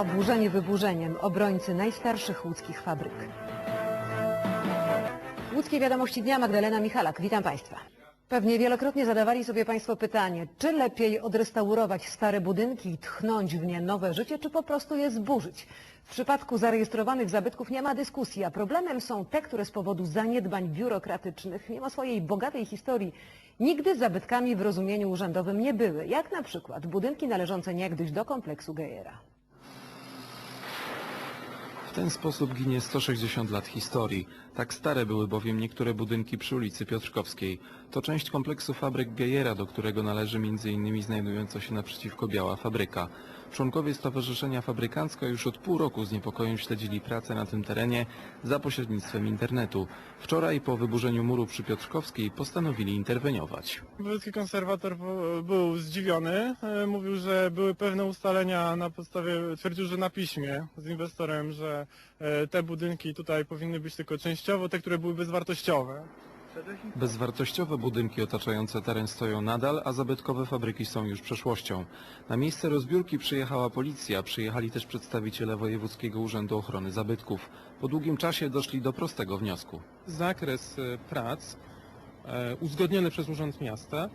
Oburzeni wyburzeniem obrońcy najstarszych łódzkich fabryk. Łódzkie Wiadomości Dnia, Magdalena Michalak. Witam Państwa. Pewnie wielokrotnie zadawali sobie Państwo pytanie, czy lepiej odrestaurować stare budynki i tchnąć w nie nowe życie, czy po prostu je zburzyć. W przypadku zarejestrowanych zabytków nie ma dyskusji, a problemem są te, które z powodu zaniedbań biurokratycznych, mimo swojej bogatej historii, nigdy zabytkami w rozumieniu urzędowym nie były, jak na przykład budynki należące niegdyś do kompleksu Gejera. W ten sposób ginie 160 lat historii. Tak stare były bowiem niektóre budynki przy ulicy Piotrkowskiej. To część kompleksu fabryk Gejera, do którego należy m.in. znajdująca się naprzeciwko Biała Fabryka. Członkowie Stowarzyszenia Fabrykancka już od pół roku z niepokojem śledzili pracę na tym terenie za pośrednictwem internetu. Wczoraj po wyburzeniu muru przy Piotrkowskiej postanowili interweniować. Wojewódzki konserwator był zdziwiony. E, Mówił, że były pewne ustalenia na podstawie, twierdził, że na piśmie z inwestorem, że e, te budynki tutaj powinny być tylko częściowo, te, które były bezwartościowe. Bezwartościowe budynki otaczające teren stoją nadal, a zabytkowe fabryki są już przeszłością. Na miejsce rozbiórki przyjechała policja, przyjechali też przedstawiciele Wojewódzkiego Urzędu Ochrony Zabytków. Po długim czasie doszli do prostego wniosku. zakres e, prac e, uzgodniony przez Urząd Miasta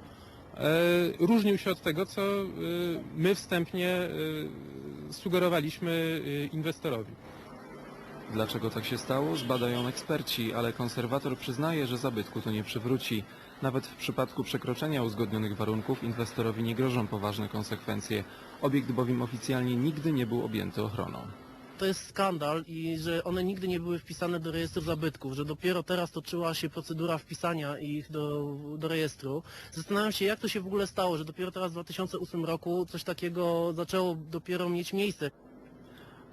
e, różnił się od tego, co my wstępnie sugerowaliśmy inwestorowi. Dlaczego tak się stało, zbadają eksperci, ale konserwator przyznaje, że zabytku to nie przywróci. Nawet w przypadku przekroczenia uzgodnionych warunków inwestorowi nie grożą poważne konsekwencje. Obiekt bowiem oficjalnie nigdy nie był objęty ochroną. To jest skandal i że one nigdy nie były wpisane do rejestru zabytków, że dopiero teraz toczyła się procedura wpisania ich do, do rejestru. Zastanawiam się, jak to się w ogóle stało, że dopiero teraz w 2008 roku coś takiego zaczęło dopiero mieć miejsce.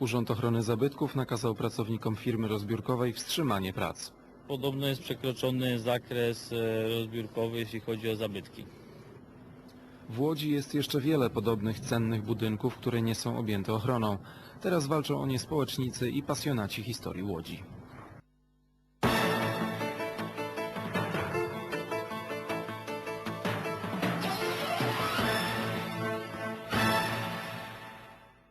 Urząd Ochrony Zabytków nakazał pracownikom firmy rozbiórkowej wstrzymanie prac. Podobno jest przekroczony zakres e, rozbiórkowy, jeśli chodzi o zabytki. W Łodzi jest jeszcze wiele podobnych cennych budynków, które nie są objęte ochroną. Teraz walczą o nie społecznicy i pasjonaci historii Łodzi.